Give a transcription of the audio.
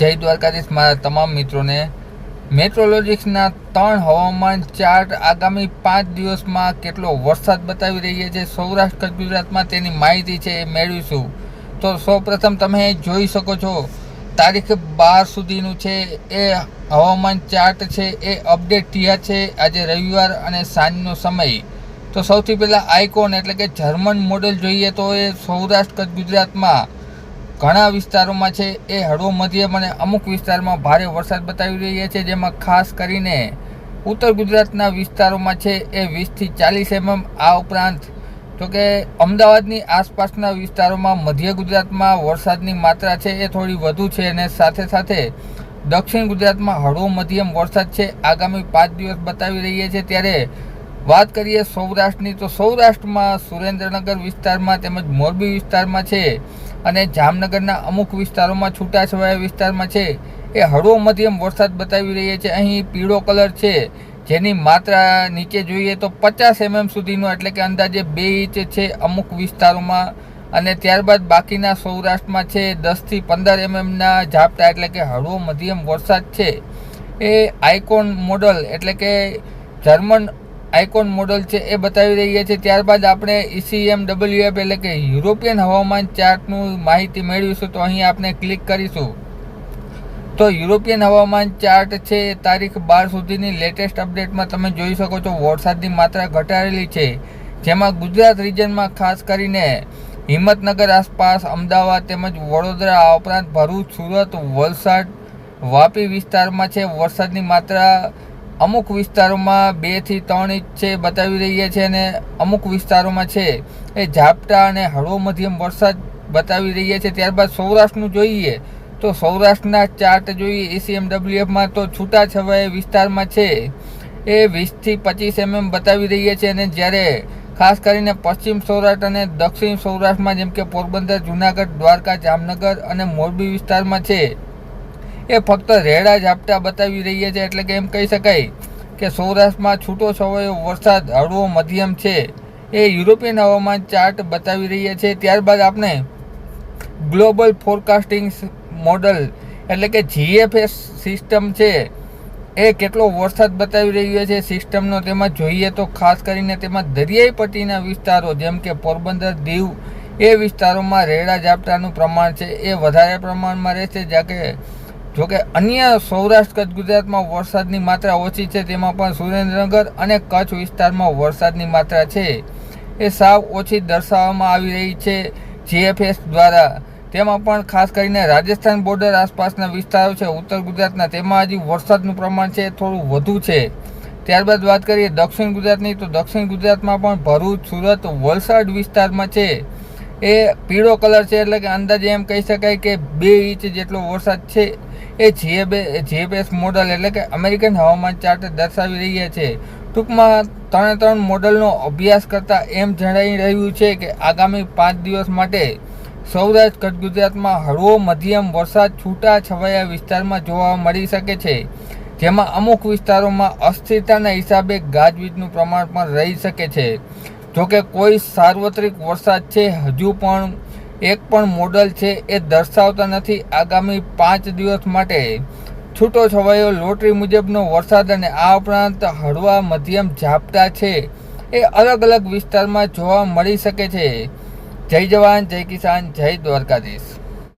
જય દ્વારકાધીશ મારા તમામ મિત્રોને. મેટ્રોલોજિક્સના ત્રણ હવામાન ચાર્ટ આગામી પાંચ દિવસમાં કેટલો વરસાદ બતાવી રહ્યા છે, સૌરાષ્ટ્ર, કચ્છ, ગુજરાતમાં તેની માહિતી છે એ મેળવીશું. તો સૌપ્રથમ તમે જોઈ શકો છો, તારીખ બાર સુધીનું છે, એ હવામાન ચાર્ટ છે, એ અપડેટ થયા છે, આજે રવિવાર અને સાંજનો સમય. તો સૌથી પહેલાં આઇકોન એટલે કે જર્મન મોડેલ જોઈએ તો એ સૌરાષ્ટ્ર, કચ્છ, ગુજરાતમાં ઘણા વિસ્તારોમાં છે, એ હળવો મધ્યમ અને અમુક વિસ્તારમાં ભારે વરસાદ બતાવી રહ્યા છે, જેમાં ખાસ કરીને ઉત્તર ગુજરાતના વિસ્તારોમાં છે, એ વીસથી ચાલીસ એમએમ આ ઉપરાંત તો કે અમદાવાદની આસપાસના વિસ્તારોમાં મધ્ય ગુજરાતમાં વરસાદની માત્રા છે, એ થોડી વધુ છે અને સાથે સાથે દક્ષિણ ગુજરાતમાં હળવો મધ્યમ વરસાદ છે, આગામી પાંચ દિવસ બતાવી રહ્યા છે, ત્યારે વાત કરીએ સૌરાષ્ટ્રની, તો સૌરાષ્ટ્રમાં સુરેન્દ્રનગર વિસ્તારમાં તેમજ મોરબી વિસ્તારમાં છે અને જામનગરના અમુક વિસ્તારોમાં છૂટાછવાયા વિસ્તારમાં છે. એ હળવો મધ્યમ વરસાદ બતાવી રહ્યો છે. અહીં પીળો કલર છે. જેની માત્રા નીચે જોઈએ તો પચાસ એમએમ સુધીનો, એટલે કે અંદાજે બે ઇંચ છે અમુક વિસ્તારોમાં. અને ત્યારબાદ બાકીના સૌરાષ્ટ્રમાં છે દસથી પંદર એમએમના ઝાપટા, એટલે કે હળવો મધ્યમ વરસાદ છે. એ આઇકોન મોડલ, એટલે કે જર્મન આઇકોન મોડલ છે એ બતાવી રહ્યા છે. ત્યારબાદ આપણે E ઈસીએમ ડબલ્યુએફ એટલે કે યુરોપિયન હવામાન ચાર્ટનું માહિતી મેળવીશું તો અહીં આપણે ક્લિક કરીશું. તો યુરોપિયન હવામાન ચાર્ટ છે એ તારીખ બાર સુધીની લેટેસ્ટ અપડેટમાં તમે જોઈ શકો છો વરસાદની માત્રા ઘટાડેલી છે. જેમાં ગુજરાત રિજનમાં ખાસ કરીને હિંમતનગર આસપાસ, અમદાવાદ તેમજ વડોદરા આ ઉપરાંત ભરૂચ, સુરત, વલસાડ, વાપી વિસ્તારમાં છે. વરસાદની માત્રા અમુક વિસ્તારોમાં બેથી ત્રણ ઇંચ છે બતાવી રહ્યા છે અને અમુક વિસ્તારોમાં છે. એ ઝાપટા અને હળવો મધ્યમ વરસાદ બતાવી રહ્યા છે ત્યારબાદ સૌરાષ્ટ્રનું જોઈએ તો સૌરાષ્ટ્રના ચાર્ટ જોઈએ. એસીએમડબ્લ્યુએફમાં તો છૂટાછવાયા વિસ્તારમાં છે. એ વીસથી પચીસ એમએમ બતાવી રહ્યા છે અને જ્યારે ખાસ કરીને પશ્ચિમ સૌરાષ્ટ્ર અને દક્ષિણ સૌરાષ્ટ્રમાં જેમ કે પોરબંદર, જુનાગઢ, દ્વારકા, જામનગર અને મોરબી વિસ્તારમાં છે. એ ફક્ત રેડા ઝાપટા બતાવી રહ્યા છે એટલે કે એમ કહી શકાય કે સૌરાષ્ટ્રમાં છૂટો છવાયો વરસાદ હળવો મધ્યમ છે. એ યુરોપિયન હવામાન ચાર્ટ બતાવી રહ્યા છે. ત્યારબાદ આપણે ગ્લોબલ ફોરકાસ્ટિંગ મોડલ એટલે કે જીએફએસ સિસ્ટમ છે એ કેટલો વરસાદ બતાવી રહ્યો છે સિસ્ટમનો તેમાં જોઈએ તો ખાસ કરીને તેમાં દરિયાઈ પટ્ટીના વિસ્તારો જેમ કે પોરબંદર, દીવ એ વિસ્તારોમાં રેડા ઝાપટાનું પ્રમાણ છે. એ વધારે પ્રમાણમાં રહેશે જ્યાં કે જોકે અન્ય સૌરાષ્ટ્ર કચ્છ ગુજરાતમાં વરસાદની માત્રા ઓછી છે, તેમાં પણ સુરેન્દ્રનગર અને કચ્છ વિસ્તારમાં વરસાદની માત્રા છે. એ સાવ ઓછી દર્શાવવામાં આવી રહી છે જીએફએસ દ્વારા. તેમાં પણ ખાસ કરીને રાજસ્થાન બોર્ડર આસપાસના વિસ્તારો છે, ઉત્તર ગુજરાતના, તેમાં હજી વરસાદનું પ્રમાણ છે થોડું વધુ છે. ત્યારબાદ વાત કરીએ દક્ષિણ ગુજરાતની, તો દક્ષિણ ગુજરાતમાં પણ ભરૂચ, સુરત, વલસાડ વિસ્તારમાં છે. એ પીળો કલર છે એટલે કે અંદાજે એમ કહી શકાય કે બે ઇંચ જેટલો વરસાદ છે. એ જીએબે જીએપીએસ મોડલ એટલે કે અમેરિકન હવામાન ચાર્ટ દર્શાવી રહ્યા છે. ટૂંકમાં ત્રણે ત્રણ મોડલનો અભ્યાસ કરતાં એમ જણાઈ રહ્યું છે કે આગામી પાંચ દિવસ માટે સૌરાષ્ટ્ર, કચ્છ, ગુજરાતમાં હળવો મધ્યમ વરસાદ છૂટા છવાયા વિસ્તારમાં જોવા મળી શકે છે. જેમાં અમુક વિસ્તારોમાં અસ્થિરતાના હિસાબે ગાજવીજનું પ્રમાણ પણ રહી શકે છે. જોકે કોઈ સાર્વત્રિક વરસાદ છે, હજુ પણ એક પણ મોડલ છે એ દર્શાવતા નથી. આગામી પાંચ દિવસ માટે છૂટો છવાયો લોટરી મુજબનો વરસાદ અને આ ઉપરાંત હળવા મધ્યમ ઝાપટા છે એ અલગ અલગ વિસ્તારમાં જોવા મળી શકે છે. જય જવાન, જય કિસાન, જય દ્વારકાધીશ.